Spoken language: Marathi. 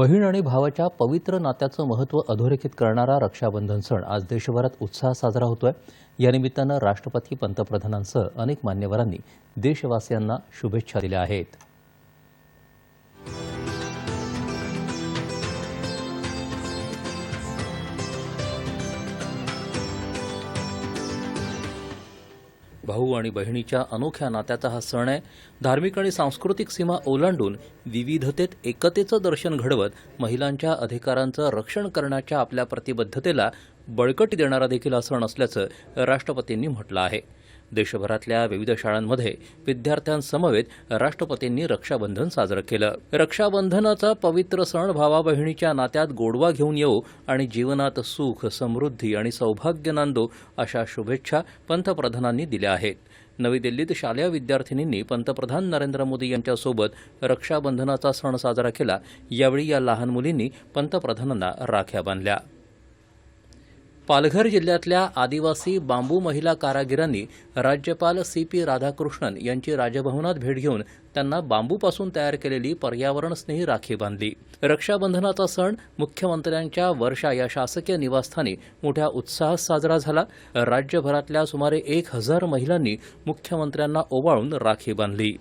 बहीण आणि भावाच्या पवित्र नात्याचं महत्त्व अधोरेखित करणारा रक्षाबंधन सण आज देशभरात उत्साहात साजरा होतोय. यानिमित्तानं राष्ट्रपती पंतप्रधानांसह अनेक मान्यवरांनी देशवासियांना शुभेच्छा दिल्या आहेत. भाऊ आणि बहिणीच्या अनोख्या नात्याचा हा सण आहे. धार्मिक आणि सांस्कृतिक सीमा ओलांडून विविधतेत एकतेचं दर्शन घडवत महिलांच्या अधिकारांचं रक्षण करण्याच्या आपल्या प्रतिबद्धतेला बळकटी देणारा देखील हा सण असल्याचं राष्ट्रपतींनी म्हटलं आहे. देशभरातल्या विविध शाळांमध्ये विद्यार्थ्यांसमवेत राष्ट्रपतींनी रक्षाबंधन साजरं केलं. रक्षाबंधनाचा पवित्र सण भावा बहिणीच्या नात्यात गोडवा घेऊन येऊ आणि जीवनात सुख समृद्धी आणि सौभाग्य नांदो अशा शुभेच्छा पंतप्रधानांनी दिल्या आहेत. नवी दिल्लीत शालेय विद्यार्थिनींनी पंतप्रधान नरेंद्र मोदी यांच्यासोबत रक्षाबंधनाचा सण साजरा केला. यावेळी या लहान मुलींनी पंतप्रधानांना राख्या बांधल्या. पालघर जिल्ह्यातल्या आदिवासी बांबू महिला कारागिरांनी राज्यपाल सी पी राधाकृष्णन यांची राजभवनात भेट घेऊन त्यांना बांबूपासून तयार केलेली पर्यावरणस्नेही राखी बांधली. रक्षाबंधनाचा सण मुख्यमंत्र्यांच्या वर्षा या शासकीय निवासस्थानी मोठ्या उत्साहात साजरा झाला. राज्यभरातल्या सुमारे एक हजार महिलांनी मुख्यमंत्र्यांना ओवाळून राखी बांधली.